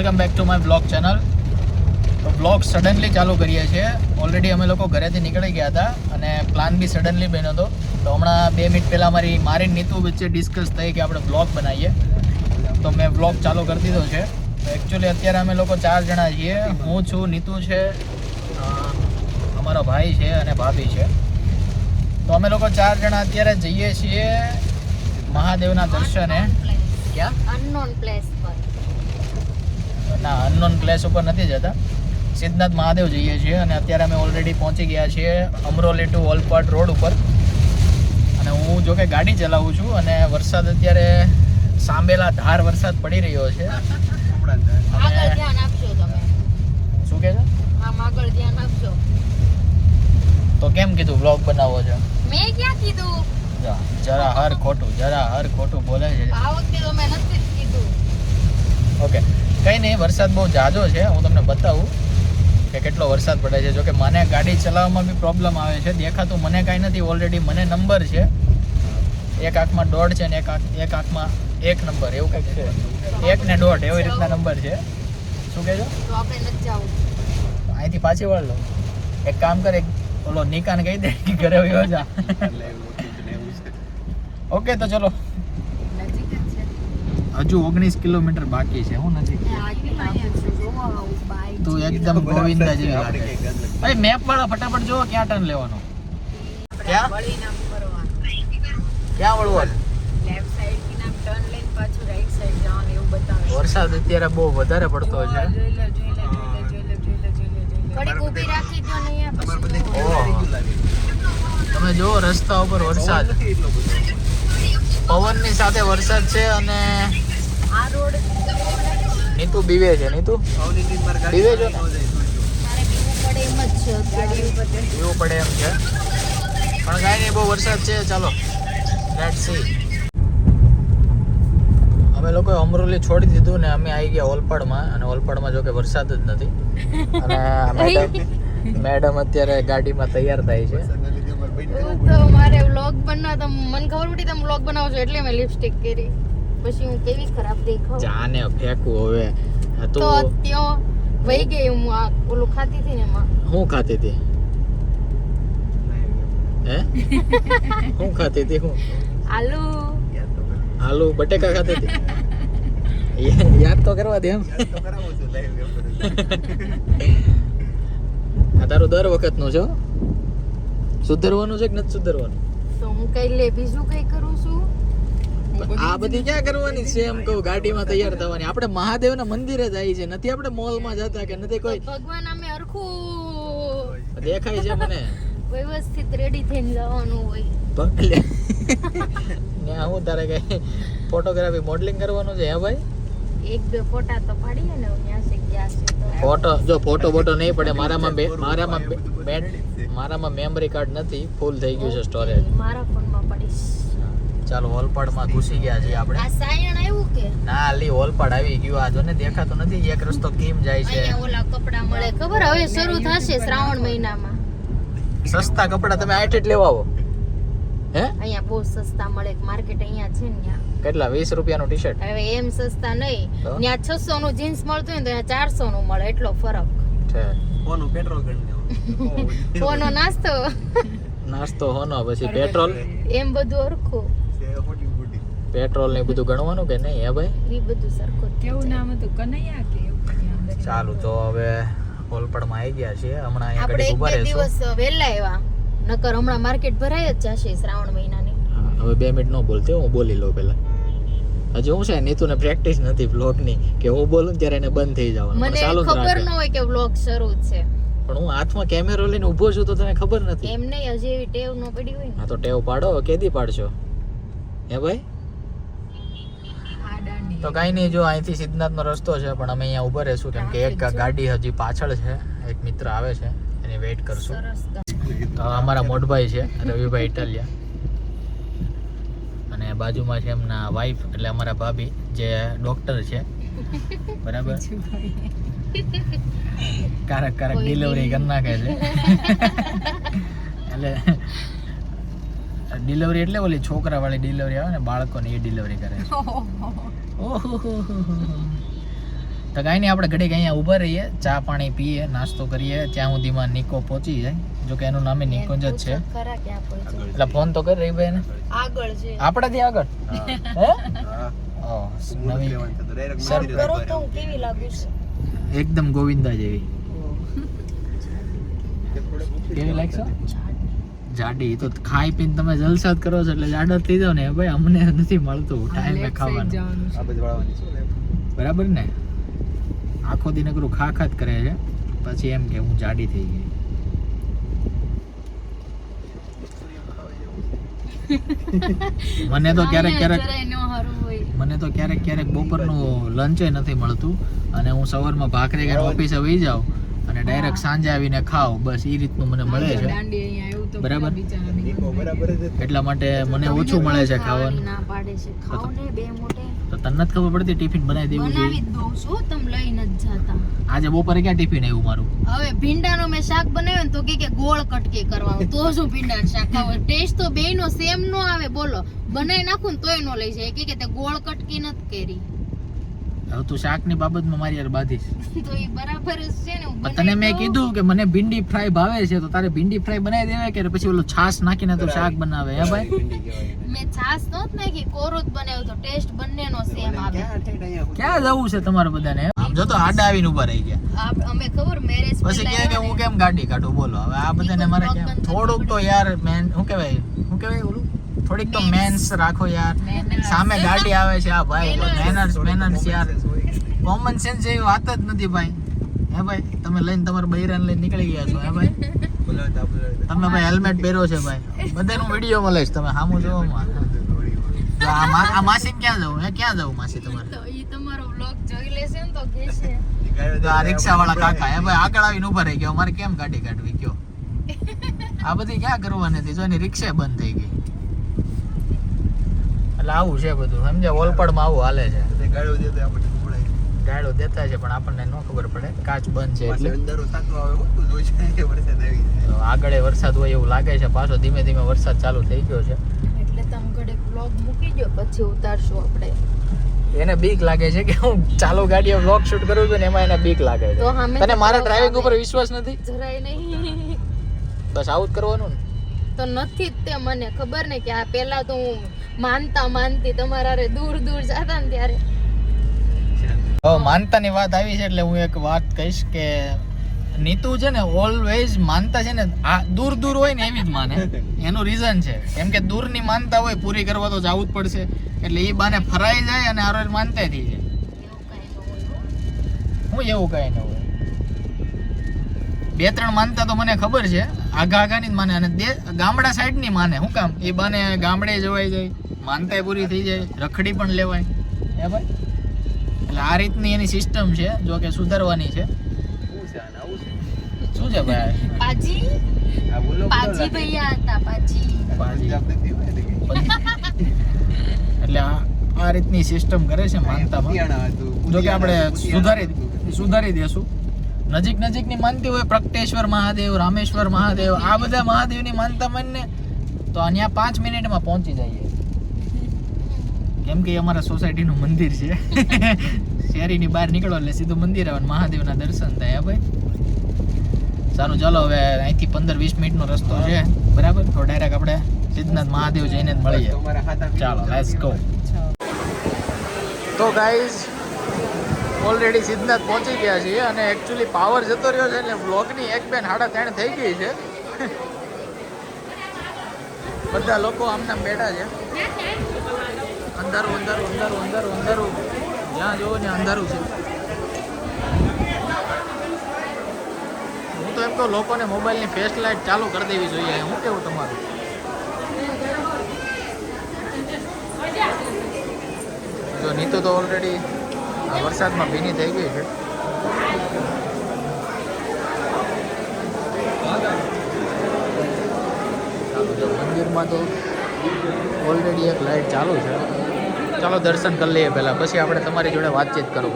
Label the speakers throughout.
Speaker 1: Welcome back to my vlog channel તો blog suddenly ચાલુ કરીએ છીએ. ઓલરેડી અમે લોકો ઘરેથી નીકળી ગયા હતા અને પ્લાન બી સડનલી બન્યો હતો. તો હમણાં બે મિનિટ પહેલાં મારી મારી નીતુ વચ્ચે ડિસ્કસ થઈ કે આપણે બ્લોગ બનાવીએ. તો મેં બ્લોગ ચાલુ કરી દીધો છે. તો એકચ્યુઅલી અત્યારે અમે લોકો ચાર જણા છીએ. હું છું નીતુ છે અમારો ભાઈ છે અને ભાભી છે. તો અમે લોકો ચાર જણા અત્યારે જઈએ છીએ મહાદેવના દર્શને. ક્યાં?
Speaker 2: અનનોન પ્લેસ પર.
Speaker 1: ના અનનોન પ્લેસ ઉપર નથી જતા. સિદ્ધનાથ મહાદેવ જઈએ છીએ અને અત્યારે અમે ઓલરેડી પહોંચી ગયા છીએ અમરોલી ટુ ઓલપાડ રોડ ઉપર. અને હું જોકે ગાડી ચલાવું છું અને વરસાદ અત્યારે સાંભેલા ધાર વરસાદ પડી રહ્યો છે. શું કહે છે? તો કેમ કીધું બ્લોગ બનાવો છો?
Speaker 2: મેં ક્યાં કીધું?
Speaker 1: જરા હર ખોટું જરા હર ખોટું બોલે છે.
Speaker 2: આ વખતે તો મેં નથી કીધું.
Speaker 1: ઓકે કંઈ નહીં વરસાદ બહુ જાજો છે હું તમને બતાવું કે કેટલો વરસાદ પડે છે. જોકે મને ગાડી ચલાવવામાં બી પ્રોબ્લેમ આવે છે દેખાતું મને કાંઈ નથી ઓલરેડી મને નંબર છે. એક આંખમાં દોઢ છે ને એક આંખ એક આંખમાં એક નંબર એવું કંઈક છે. એક ને દોઢ એવી રીતના નંબર છે. શું કહેજો?
Speaker 2: તો આપણે નથી જવું
Speaker 1: અહીંથી પાછી વળ લો. એક કામ કરે એક ઓલો નિકાન કહી દે કે ઘરે વયો જા. ઓકે તો ચલો. હજુ ઓગણીસ કિલોમીટર બાકી છે હું નથી તું એકદમ ગોવિંદા જેવી લાગે અરે મેપ વાળા ફટાફટ જુઓ ક્યાં ટર્ન લેવાનો. ક્યાં? ક્યાં વળવાનું
Speaker 2: લેફ્ટ સાઈડથી આમ ટર્ન લઈને પાછું રાઈટ સાઈડ જવાનું એવું બતાવે.
Speaker 1: વરસાદ અત્યારે બહુ વધારે પડતો છે.
Speaker 2: જોઈ લો જોઈ લો જોઈ લો જોઈ લો જોઈ લો જોઈ લો જોઈ લો. ઘડીક ઊભી રાખી દો ને અહીંયા પછી
Speaker 1: ઓહો. તમે જુઓ રસ્તા ઉપર વરસાદ. પવનની સાથે વરસાદ છે અને
Speaker 2: આ રોડ
Speaker 1: નીતુ બીવે છે નીતુ? બીવે છો?
Speaker 2: બીવું પડે એમ છે
Speaker 1: પણ કાંઈ નહીં બહુ વરસાદ છે ચાલો. લેટ સી અમે લોકોએ અમરોલી છોડી દીધું ને અમે આવી ગયા ઓલપાડમાં અને ઓલપાડમાં જો કે વરસાદ જ નથી. અને મેડમ મેડમ અત્યારે ગાડીમાં તૈયાર થાય છે.
Speaker 2: તો મારે વ્લોગ બનાવ મને ખબર પડી તમે વ્લોગ બનાવો છો એટલે મેં લિપસ્ટિક કરી. પછી હું કેવી ખરાબ દેખાઉં?
Speaker 1: જાને ફેંકું હવે.
Speaker 2: તો ત્યો વહી ગઈ હું આ ઓલું ખાતી હતી ને એમાં.
Speaker 1: હું ખાતી હતી? હે? ખાતી હતી હું?
Speaker 2: આલુ.
Speaker 1: આલુ બટેકા ખાતી હતી? યાદ તો કરવા દે એમ. આ તારું દર વખતનું છે હો. સુધરવાનું છે કે નથી સુધરવાનું?
Speaker 2: તો હું કઈ લે બીજું કઈ કરું છું?
Speaker 1: આ બધી ક્યાં કરવાની છે? એમ કહું ગાડીમાં તૈયાર થવાની. આપણે મહાદેવના મંદિરે જાય છે. નથી આપણે મોલમાં જતા કે નથી કોઈ.
Speaker 2: ભગવાન અમે હરખું
Speaker 1: દેખાય છે મને.
Speaker 2: વ્યવસ્થિત રેડી થઈને જવાનું હોય.
Speaker 1: ને હું તારે કઈ ફોટોગ્રાફી મોડલિંગ કરવાનું છે હે ભાઈ?
Speaker 2: એક બે ફોટા તો પાડીએ ને ત્યાં ગયા છે
Speaker 1: ફોટો જો ફોટો ફોટો નહીં પડે મારામાં બે- મારામાં મારામાં મેમરી કાર્ડ નથી ફૂલ થઈ ગયું છે સ્ટોરેજ
Speaker 2: મારા ફોનમાં પડીશ.
Speaker 1: ચાલો ઓલપાડમાં ઘૂસી ગયા છીએ આપણે.
Speaker 2: આ સાયણ આવ્યું કે?
Speaker 1: ના લી ઓલપાડ આવી ગયું આ જો ને દેખાતો નથી એક રસ્તો કેમ જાય છે.
Speaker 2: અહીંયા ઓલા કપડા મળે. ખબર હવે શરૂ થશે શ્રાવણ મહિનામાં.
Speaker 1: સસ્તા કપડા તમે આઠ લેવા આવો. હે?
Speaker 2: અહીંયા બહુ સસ્તા મળે. માર્કેટ અહીંયા છે ને
Speaker 1: કેટલા? વીસ રૂપિયાનું ટી શર્ટ
Speaker 2: હવે એમ સસ્તા નહીં. ત્યાં છસો નું જીન્સ મળતું હોય ને તો ત્યાં ચારસો નું મળે. એટલો ફરક.
Speaker 1: છે.
Speaker 2: કોનો નાસ્તો?
Speaker 1: નાસ્તો હોનો પછી પેટ્રોલ?
Speaker 2: એમ બધું હરખું.
Speaker 1: પેટ્રોલ ને બધું ગણવાનું કે નહીં હે ભાઈ?
Speaker 2: એ બધું સરખું
Speaker 3: કેવું નામ હતું? કનૈયા કે એવું
Speaker 1: ચાલુ તો હવે હોલપાડમાં આવી ગયા છીએ. હમણાં અહીંયા
Speaker 2: ઘડી
Speaker 1: ઊભા
Speaker 2: એક
Speaker 1: રહેશું.
Speaker 2: દિવસ વહેલા આવ્યા. નકર હમણાં માર્કેટ ભરાય જ જશે શ્રાવણ મહિનાની.
Speaker 1: હવે બે મિનિટ ન બોલતે હું બોલી લઉં પેલા હજુ હું છે નીતુને પ્રેક્ટિસ નથી બ્લોગની કે હું બોલું ત્યારે એને બંધ થઈ જવાનું.
Speaker 2: મને
Speaker 1: ચાલુ
Speaker 2: ખબર. ન હોય કે બ્લોગ શરૂ જ છે.
Speaker 1: પણ હું હાથમાં કેમેરો લઈને ઊભો છું તો તને ખબર નથી.
Speaker 2: એમ નહીં હજી એવી ટેવ ન પડી હોય ને.
Speaker 1: હા તો ટેવ પાડો કેદી પાડશો? હે ભાઈ. તો કાંઈ નહીં જો અહીંથી સિદ્ધનાથનો રસ્તો છે પણ અમે અહીંયા ઊભા રહેશું. કેમ કે એક ગાડી હજી પાછળ છે એક મિત્ર આવે છે એની વેઇટ કરશું. તો અમારા મોટભાઈ છે રવિભાઈ ઇટાલિયા. અને બાજુમાં છે એમના વાઈફ એટલે અમારા ભાભી જે ડોક્ટર છે. બરાબર? કારક કારક ડિલિવરી કરી નાખે છે. એટલે ડિલિવરી એટલે ઓલી છોકરા વાળી ડિલિવરી આવે ને બાળકોની એ ડિલિવરી કરે છે. તો કાંઈ નહીં આપણે ઘડીક અહીંયા ઊભા રહીએ ચા પાણી પીએ નાસ્તો કરીએ ત્યાં સુધીમાં નિકો પહોંચી જાય. જો કે એનું નામે નિકુંજ જ છે? એટલે ફોન તો કરી રહી ભાઈ ને
Speaker 2: આગળ. છે.
Speaker 1: આપણાથી આગળ? હે. એકદમ ગોવિંદા જેવી. કેવી લાગશે જાડી તો ખાઈ પીને તમે જલસા જ કરો છો એટલે જાડા થઈ જાવ ને. ભાઈ અમને નથી મળતું ટાઈમે ખાવાનું. બરાબર ને? આખો દિન નકરું ખા ખા કરે છે. પછી એમ કે હું જાડી થઈ ગઈ. મને તો ક્યારેક ક્યારેક
Speaker 2: જરાય ન હારું હોય.
Speaker 1: મને તો ક્યારેક ક્યારેક બપોરનું લંચે નથી મળતું અને હું સવારમાં ભાખરી ઓફિસે વહી જાઉં અને ડાયરેક્ટ સાંજે આવીને ખાવ બસ એ રીતનું મને મળે છે. બરાબર. એટલા માટે મને ઓછું મળે છે ખાવાનું
Speaker 2: ના પાડે છે. ને બે મોટે
Speaker 1: તો તને જ ખબર પડતી ટિફિન બનાવી દેવું
Speaker 2: બનાવી દઉં છું તમ લઈને જ જાતા.
Speaker 1: આજે બપોરે ક્યાં ટિફિન આવ્યું મારું?
Speaker 2: હવે ભીંડાનો મેં શાક બનાવ્યો ને તો કે કે ગોળ કટકી કરવાનું. તો શું ભીંડાનું શાક ખાવ? ટેસ્ટ તો બેયનો સેમ નો આવે બોલો. બનાવી નાખું ને તોય નો લઈ જાય. કે કે તે ગોળ કટકી નથી કરી.
Speaker 1: હવે તું શાકની બાબતમાં મારી યાર બાધીશ.
Speaker 2: તો એ બરાબર જ છે ને
Speaker 1: તને મેં કીધું કે મને ભીંડી ફ્રાય ભાવે છે તો તારે ભીંડી ફ્રાય બનાવી દેવાય કે પછી ઓલો છાશ નાખીને તો શાક બનાવે હે ભાઈ?
Speaker 2: મેં છાસ નહોત નાખી કોરો જ બનાવ્યો તો ટેસ્ટ બંનેનો સેમ આવે.
Speaker 1: ક્યાં જવું છે તમારે બધાને? આમ જો તો આડા આવીને ઊભા રહી ગયા.
Speaker 2: અમે ખબર મેરેજ
Speaker 1: પછી કે હું કેમ ગાડી કાઢું? બોલો હવે આ બધાને મારે થોડુંક તો યાર મેન શું કહેવાય? શું કહેવાય ઓલું? થોડીક તો મેન્સ રાખો યાર. સામે ગાડી આવે છે આ ભાઈ મેનર્સ મેનર્સ યાર. કોમન સેન્સ જેવી વાત જ નથી ભાઈ. હે ભાઈ તમે લઈને તમારા બૈરાને લઈને નીકળી ગયા છો હે ભાઈ? તમે ભાઈ હેલ્મેટ પહેરો છે ભાઈ. બધાનું વીડિયો મળે છે તમે સામું જોવામાં તો આ માસી ક્યાં જવું હે? ક્યાં જવું માસી તમારે?
Speaker 2: તો તમારો vlog જોઈ લેશે ને તો કહેશે
Speaker 1: આ રિક્ષા વાળા કાકા હે ભાઈ આગળ આવીને ઊભા રહી ગયો અમારે કેમ ગાડી કાઢવી કયો આ બધી ક્યાં કરવાની હતી? જો એની રિક્ષા બંધ થઈ ગઈ. એટલે આવું છે બધું. સમજે ઓલપડમાં આવું હાલે છે. ગાડો દેતા છે પણ આપણને ન ખબર પડે. કાચ બંધ છે એટલે. તો આગળ કે વરસાદ હોય એવું લાગે છે પાછો ધીમે ધીમે વરસાદ ચાલુ થઈ ગયો છે.
Speaker 2: એટલે તમે ઘડે બ્લોગ મૂકી દો પછી ઉતારશું આપણે.
Speaker 1: એને બીક લાગે છે કે હું ચાલુ ગાડીએ વ્લોગ શૂટ કરું છું ને એમાં એને બીક લાગે
Speaker 2: તો
Speaker 1: છે તને મારા ડ્રાઇવિંગ ઉપર વિશ્વાસ નથી?
Speaker 2: જરાય નહીં.
Speaker 1: બસ આવું જ કરવાનું ને.
Speaker 2: તો નથી જ તે મને ખબર ને કે આ પહેલા તો હું માનતા માનતી તમારા દૂર દૂર જતા ને ત્યારે.
Speaker 1: હવે માનતાની વાત આવી છે એટલે હું એક વાત કહીશ કે નીતુ છે ને ઓલવેઝ માનતા છે ને આ દૂર દૂર હોય ને એવી જ માને. એનું રીઝન છે. કેમ કે દૂરની માનતા હોય, પૂરી કરવા તો જવું જ પડશે. એટલે એ બાને ફરાઈ જાય અને આરોજ માનતા થઈ જાય. હું એવું કઈ ન હોય. બે ત્રણ માનતા તો મને ખબર છે. આઘા આઘાની જ માને અને ગામડા સાઈડની માને. શું કામ? એ બાને ગામડે જવાઈ જાય. માનતાય પૂરી થઈ જાય. રખડી પણ લેવાય. હે ભાઈ? એટલે આ રીતની એની સિસ્ટમ છે જો કે સુધારવાની છે. શું છે ભાઈ?
Speaker 2: પાજી? પાજી ભૈયા હતા પાજી.
Speaker 1: એટલે આ આ રીતની સિસ્ટમ કરે છે માનતામાં. જો કે આપણે સુધારી સુધારી દેશું. નજીક નજીકની માનતી હોય પ્રગટેશ્વર મહાદેવ રામેશ્વર મહાદેવ આ બધા મહાદેવની માનતા માનને તો અહીંયા પાંચ મિનિટમાં પહોંચી જઈએ. કેમ કે અમારા સોસાયટીનું મંદિર છે. શેરીની બહાર નીકળો એટલે સીધું મંદિર આવે મહાદેવના દર્શન થાય ભાઈ? સારું ચાલો હવે અહીંથી પંદર વીસ મિનિટનો રસ્તો છે. બરાબર? તો ડાયરેક્ટ આપણે સિદ્ધનાથ મહાદેવ જઈને જ મળીએ. ચાલો લેટ્સ ગો તો ગાઈઝ ઓલરેડી સિદ્ધનાથ પહોંચી ગયા છીએ અને એકચ્યુઅલી પાવર જતો રહ્યો છે એટલે બ્લોગની એક બેન સાડા ત્રણ થઈ ગઈ છે. બધા લોકો આમના બેઠા છે. અંધારું અંધારું અંધારું અંધારું અંધારું. જ્યાં જોવો ને અંધારું છે. હું તો એમ તો લોકોને મોબાઈલની ફેસ લાઇટ ચાલુ કરી દેવી જોઈએ. હું કેવું તમારું? જો નીતુ તો ઓલરેડી વરસાદમાં ભીની થઈ ગઈ છે. મંદિરમાં તો ઓલરેડી એક લાઇટ ચાલુ છે. ચાલો દર્શન કરી લઈએ પહેલાં. પછી આપણે તમારી જોડે વાતચીત કરું.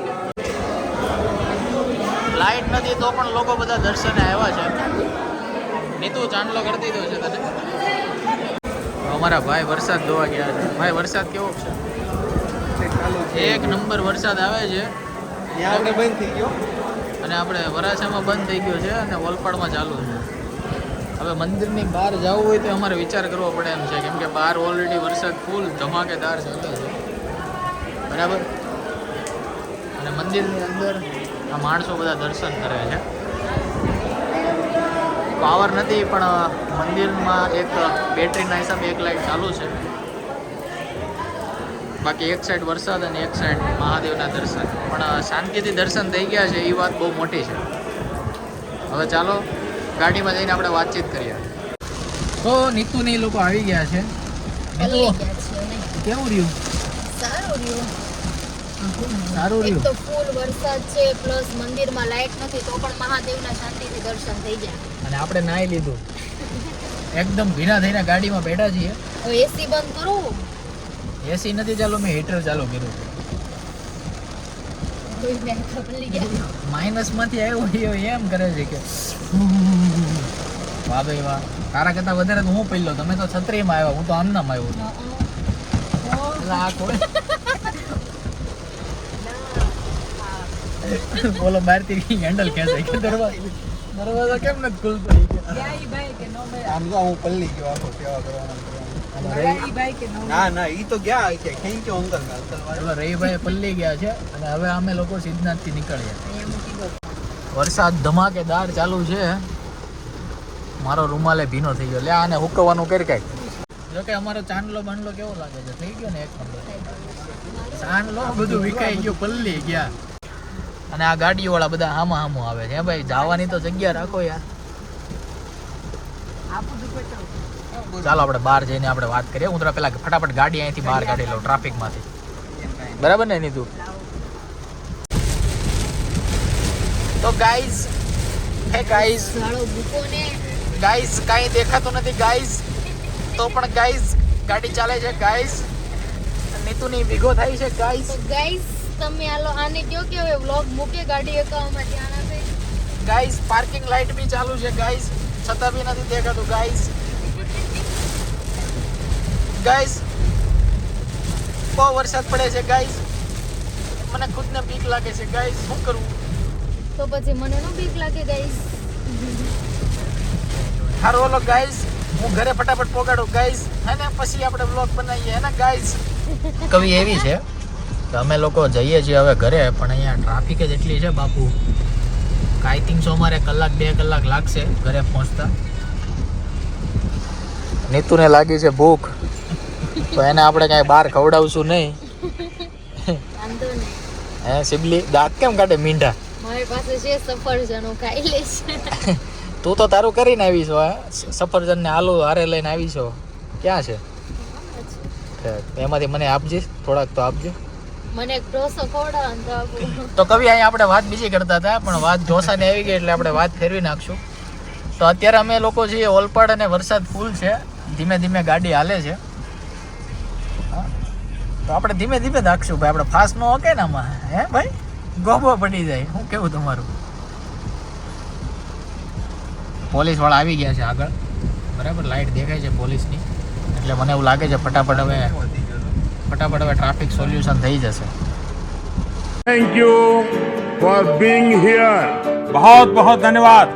Speaker 1: લાઇટ નથી તો પણ લોકો બધા દર્શને આવ્યા છે. નીતુ ચાંદલો કરી દીધો છે તને. અમારા ભાઈ વરસાદ જોવા ગયા છે. ભાઈ, વરસાદ કેવો છે? એક નંબર વરસાદ આવે છે.
Speaker 3: ત્યાં આપણે બંધ થઈ ગયો.
Speaker 1: અને આપણે વરાછામાં બંધ થઈ ગયો છે અને ઓલપાડમાં ચાલુ છે. હવે મંદિરની બહાર જવું હોય તો અમારે વિચાર કરવો પડે એમ છે. કેમ કે બહાર ઓલરેડી વરસાદ ફૂલ ધમાકેદાર ચાલે છે. બરાબર? અને મંદિરની અંદર આ માણસો બધા દર્શન કરે છે. પાવર નથી પણ મંદિરમાં એક બેટરીના હિસાબે એક લાઇટ ચાલુ છે. બાકી એક સાઈડ વરસાદ અને એક સાઈડ મહાદેવના દર્શન. પણ શાંતિથી દર્શન થઈ ગયા છે એ વાત બહુ મોટી છે. હવે ચાલો ગાડીમાં જઈને આપણે વાતચીત કરીએ. તો નીતુ ને લોકો આવી ગયા છે. કેવું રહ્યું?
Speaker 2: સારું રહ્યું.
Speaker 1: સારું રહ્યું.
Speaker 2: તો ફૂલ વરસાદ છે પ્લસ મંદિરમાં લાઈટ નથી તો પણ મહાદેવના શાંતિથી દર્શન થઈ જાય
Speaker 1: અને આપણે નાઈ લીધું. એકદમ ભીના થઈને ગાડીમાં બેઠા છીએ.
Speaker 2: એસી બંધ કરું.
Speaker 1: એસી નથી ચાલુ મેં હીટર ચાલુ કર્યું
Speaker 2: કોઈને પલળી ગયા
Speaker 1: માઇનસમાંથી આવ્યો હોય એમ કરે છે કે વાહ ભાઈ વાહ તારા કરતા વધારે તો હું પહેલો તમે તો છત્રીમાં આવ્યા હું તો આમનામ આવ્યો છું. એટલે આ કોઈ બોલો બહારથી હેન્ડલ ખેંચાય કે દરવાજો દરવાજો કેમ નથી ખુલતો ઈ કે.
Speaker 3: આમ તો હું પલ્લી ગયો આખો સેવા કરવાનો
Speaker 1: અને
Speaker 3: ના ના, ઈ તો ગયા કે થેન્ક યુ અંકલ અંકલ
Speaker 1: હવે પલ્લી ગયા છે અને હવે અમે લોકો સિદ્ધનાથથી નીકળ્યા વરસાદ ધમાકેદાર ચાલુ છે. મારો રૂમાલે ભીનો થઈ ગયો. લે, આને હુકવવાનું કરી કાંઈક. જો કે અમારો ચાંદલો બાંડલો કેવો લાગે છે? થઈ ગયો ને એક ચાંદલો બધું વિકાઈ ગયું, પલ્લી ગયા. અને આ ગાડીઓ વાળા બધા હામા હામું આવે છે. ભાઈ, જવાની તો જગ્યા રાખો યાર. ચાલો આપણે બહાર જઈને આપણે વાત કરીએ. હું તને પેલા ફટાફટ ગાડી અહીંથી બહાર કાઢી લઉં ટ્રાફિકમાંથી. બરાબર ને નીતુ? તો ગાઈઝ હે ગાઈઝ ગાઈઝ કાંઈ દેખાતું નથી ગાઈઝ તો પણ ગાઈઝ ગાડી ચાલે છે ગાઈઝ નીતુની વિગો થાય છે ગાઈઝ
Speaker 2: ગાઈઝ તમે આલો આને કયો કે હવે વ્લોગ મૂકે ગાડી એકાવામાં ધ્યાન આપે.
Speaker 1: ગાઈઝ પાર્કિંગ લાઇટ બી ચાલુ છે ગાઈઝ છતાં બી નથી દેખાતું ગાઈઝ ગાઈઝ બહુ વરસાદ પડે છે ગાઈઝ મને ખુદને બીક લાગે છે ગાઈઝ શું કરવું
Speaker 2: તો પછી મને નો બીક લાગે ગાઈસ
Speaker 1: હારો ઓલો ગાઈઝ હું ઘરે ફટાફટ પોગાડું ગાઈઝ અને પછી આપણે બ્લોગ બનાવીએ હે ને ગાઈઝ કવિ એવી છે કે અમે લોકો જઈએ છીએ હવે ઘરે પણ અહીંયા ટ્રાફિક જ એટલી છે બાપુ. આઈ થિંક સો અમારે કલાક બે કલાક લાગશે ઘરે પહોંચતા. નીતુને લાગી છે ભૂખ. તો એને આપણે કાંઈ બહાર ખવડાવશું નહીં. હે સિબલી દાંત કેમ કાઢે મીંઢા?
Speaker 2: મારી પાસે છે સફરજનો ખાઈ લઈશ
Speaker 1: તું તો તારું કરીને આવી છો સફરજન ને આલુ હારે લઈને આવી છો ક્યાં છે? એમાંથી મને આપજે થોડાક તો આપજો.
Speaker 2: મને એક ઢોસો ખવડાવવાનો તો
Speaker 1: કવિ અહીંયા આપણે વાત બીજી કરતા હતા પણ વાત ઢોસાની આવી ગઈ એટલે આપણે વાત ફેરવી નાખશું. તો અત્યારે અમે લોકો છીએ ઓલપાડ અને વરસાદ ફૂલ છે. ધીમે ધીમે ગાડી હાલે છે. તો આપણે ધીમે ધીમે રાખશું ભાઈ. આપણે ફાસ્ટ ન હોકે ને આમાં? હે ભાઈ? ગોબો પડી જાય. હું કેવું તમારું? પોલીસવાળા આવી ગયા છે આગળ. બરાબર? લાઇટ દેખાય છે પોલીસની. એટલે મને એવું લાગે છે ફટાફટ હવે ફટાફટ હવે ટ્રાફિક સોલ્યુશન થઈ જશે.
Speaker 4: Thank you for being here
Speaker 5: બહુ બહુ ધન્યવાદ